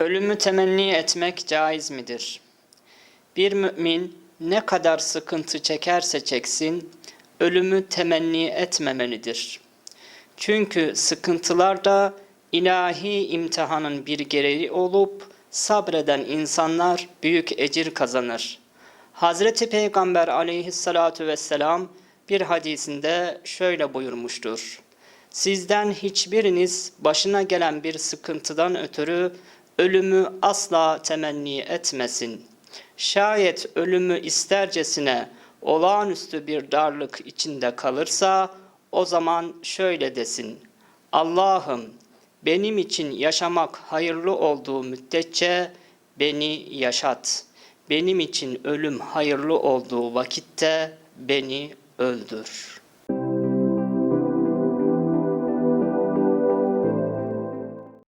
Ölümü temenni etmek caiz midir? Bir mümin ne kadar sıkıntı çekerse çeksin, ölümü temenni etmemelidir. Çünkü sıkıntılar da ilahi imtihanın bir gereği olup sabreden insanlar büyük ecir kazanır. Hazreti Peygamber aleyhissalatu vesselam bir hadisinde şöyle buyurmuştur. Sizden hiçbiriniz başına gelen bir sıkıntıdan ötürü ölümü asla temenni etmesin. Şayet ölümü istercesine olağanüstü bir darlık içinde kalırsa o zaman şöyle desin. Allah'ım benim için yaşamak hayırlı olduğu müddetçe beni yaşat. Benim için ölüm hayırlı olduğu vakitte beni öldür.''